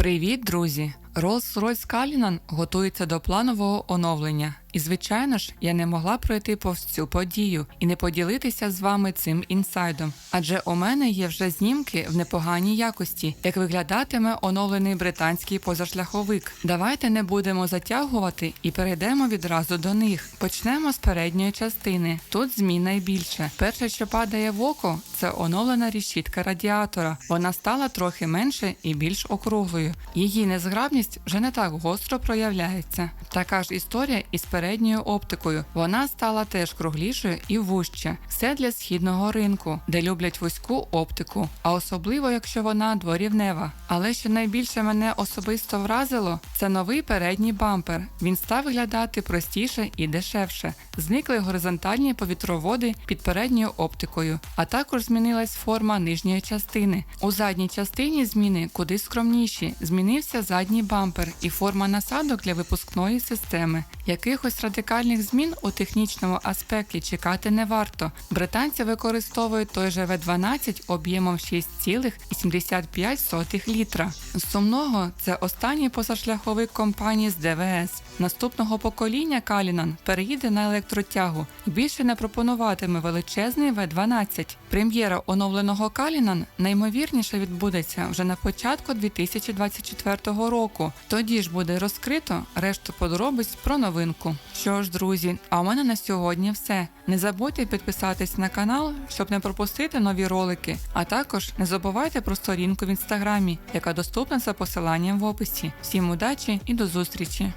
Привіт, друзі! Rolls-Royce Cullinan готується до планового оновлення. І, звичайно ж, я не могла пройти повз цю подію і не поділитися з вами цим інсайдом. Адже у мене є вже знімки в непоганій якості, як виглядатиме оновлений британський позашляховик. Давайте не будемо затягувати і перейдемо відразу до них. Почнемо з передньої частини. Тут змін найбільше. Перше, що падає в око, це оновлена рішітка радіатора. Вона стала трохи менше і більш округлою. Її незграбність вже не так гостро проявляється. Така ж історія із передньою оптикою. Вона стала теж круглішою і вужче. Все для східного ринку, де люблять вузьку оптику, а особливо якщо вона дворівнева. Але що найбільше мене особисто вразило, це новий передній бампер. Він став виглядати простіше і дешевше. Зникли горизонтальні повітроводи під передньою оптикою, а також змінилась форма нижньої частини. У задній частині зміни куди скромніші. Змінився задній бампер і форма насадок для випускної системи. Якихось радикальних змін у технічному аспекті чекати не варто. Британці використовують той же V12 об'ємом 6,75 літра. Сумного це останній позашляховик компанії з ДВС. Наступного покоління Калінан переїде на електротягу і більше не пропонуватиме величезний V12. Прем'єра оновленого Калінан наймовірніше відбудеться вже на початку 2024 року. Тоді ж буде розкрито решту подробиць про новинку. Що ж, друзі, а у мене на сьогодні все. Не забудьте підписатись на канал, щоб не пропустити нові ролики. А також не забувайте про сторінку в інстаграмі, яка доступна за посиланням в описі. Всім удачі і до зустрічі!